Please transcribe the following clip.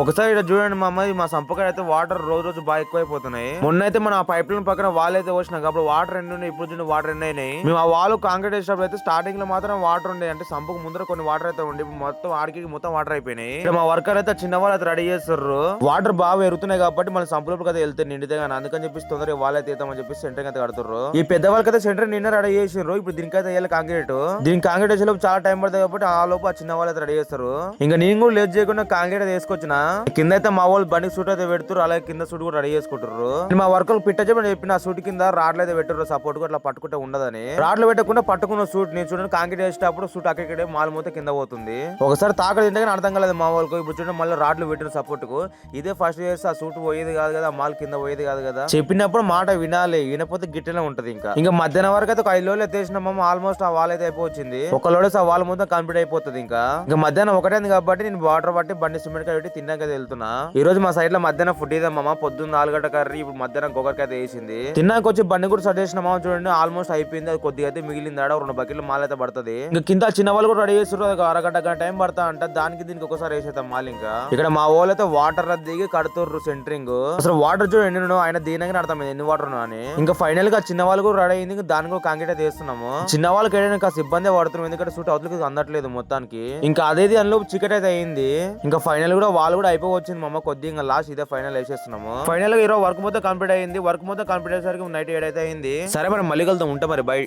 ఒకసారి ఇక్కడ చూడండి మా అమ్మాయి మా సంపకాయ అయితే వాటర్ రోజు రోజు బాగా ఎక్కువైపోతున్నాయి. మొన్న అయితే మన పైప్ లైన్ పక్కన వాల్ అయితే వచ్చినాక అప్పుడు వాటర్ ఎన్ని ఉన్నాయి ఇప్పుడు చూడండి వాటర్ ఎన్ని అయినాయి. మేము ఆ వాల్ కాంక్రీట్ వేసినప్పుడు అయితే స్టార్టింగ్లో మాత్రం వాటర్ ఉండే అంటే సంపకు ముందర కొన్ని వాటర్ అయితే ఉండే మొత్తం ఆడికి మొత్తం వాటర్ అయిపోయినాయి. ఇక్కడ మా వర్కర్ అయితే చిన్న వాళ్ళు అయితే రెడీ చేస్తారు వాటర్ బాగా పెరుగుతున్నాయి కాబట్టి మన సంపులోకి అయితే వెళ్తే నిండితే కానీ అందుకని చెప్పేసి తొందరగా వాళ్ళు అయితే అని చెప్పేసి సెంటర్ అయితే కడుతున్నారు ఈ పెద్ద వాళ్ళకైతే సెంటర్ నిన్న రెడీ చేసారు ఇప్పుడు దీనికైతే వేయాలి కాంక్రీట్ దీనికి కాంక్రీట్ వేసే చాలా టైం పడుతుంది కాబట్టి ఆ లోపు ఆ చిన్న వాళ్ళు అయితే రెడీ చేస్తారు. ఇంకా నేను కూడా లేట్ చేయకుండా కాంక్రీట్ అయితే వేసుకొచ్చిన. కింద అయితే మా వాళ్ళు బండి సూట్ అయితే పెడుతురు అలాగే కింద సూట్ కూడా రెడీ చేసుకుంటారు మా వర్కర్లు పిట్ట చెప్పి చెప్పిన ఆ సూట్ కింద రాడ్లు అయితే పెట్టారు సపోర్ట్ కూడా అట్లా పట్టుకుంటే ఉండదని. రాడ్లు పెట్టకుండా పట్టుకున్న సూట్ నేను చూడండి కాంక్రీట్ వేసేటప్పుడు సూట్ అక్కడే మాల్ మూత కింద పోతుంది. ఒకసారి తాకడ తింటే అర్థం కాలేదు మా వాళ్ళకు. ఇప్పుడు చూడండి మళ్ళీ రాడ్లు పెట్టిన సపోర్ట్కు ఇదే ఫస్ట్ చేస్తే ఆ సూట్ పోయేది కాదు కదా మాల్ కింద పోయేది కాదు కదా. చెప్పినప్పుడు మాట వినాలి వినకపోతే గిట్టనే ఉంటది ఇంకా. ఇంకా మధ్యాహ్నం వరకు అయితే ఒక ఐదు లోలు ఎత్తేసినామా ఆల్మోస్ట్ ఆ వాల్ అయితే అయిపోయింది ఒక లోడేసి ఆ వాల్ మొత్తం కంప్లీట్ అయిపోతుంది ఇంకా. ఇంకా మధ్యాహ్నం ఒకటే కాబట్టి నేను వాటర్ పట్టి బండి సిమెంట్ కట్టి తిన్న తిన్నాక అయితే వెళ్తున్నా ఈ రోజు మా సైడ్లో మధ్యాహ్నం ఫుడ్ ఇదమ్మా పొద్దున్న ఆలుగడ్డ కర్రీ ఇప్పుడు మధ్యాహ్నం గొగరికాయ అయితే వేసింది తిన్నాక వచ్చి బండి కూడా సర్ట్ చేసినామా చూడండి ఆల్మోస్ట్ అయిపోయింది అది కొద్దిగా అయితే మిగిలింది ఆడ రెండు బకెట్లు మాల్ అయితే పడుతుంది. ఇంకా కింద చిన్న వాళ్ళు కూడా రెడీ చేస్తారు ఒక అరగంట గంట టైం పడతా అంట దానికి దీనికి ఒకసారి వేసేద్దాం మాల్ ఇంకా. ఇక్కడ మా వాళ్ళు అయితే వాటర్ దిగి కడుతుర్రు సెంటరింగ్. అసలు వాటర్ చూడండి ఉన్నాయో, ఆయన దీనిగానే అర్థమైంది ఎన్ని వాటర్ అని. ఇంకా ఫైనల్గా చిన్న వాళ్ళు కూడా రెడీ అయింది దానికి కూడా కాంక్రీట్ అయితే వేస్తున్నాము. చిన్న వాళ్ళకి ఏదైనా కాస్త ఇబ్బంది పడుతున్నాం ఎందుకంటే సూట్ అవతలకి అందట్లేదు మొత్తానికి. ఇంకా అదేది అందులో చికెట్ అయితే అయింది. ఇంకా ఫైనల్ కూడా వాళ్ళు కూడా అయిపోవచ్చింది మమ్మ కొద్దిగా ఇంకా లాస్ట్ ఇదే ఫైనల్ వేసేస్తున్నాము. ఫైనల్గా ఈరోజు వర్క్ మొత్తం కంప్లీట్ అయింది వర్క్ మొత్తం కంప్లీట్ అయ్యేసరికి నైట్ ఏడైతే అయింది. సరే మరి మళ్ళీ కలుద్దాం ఉంటా మరి బై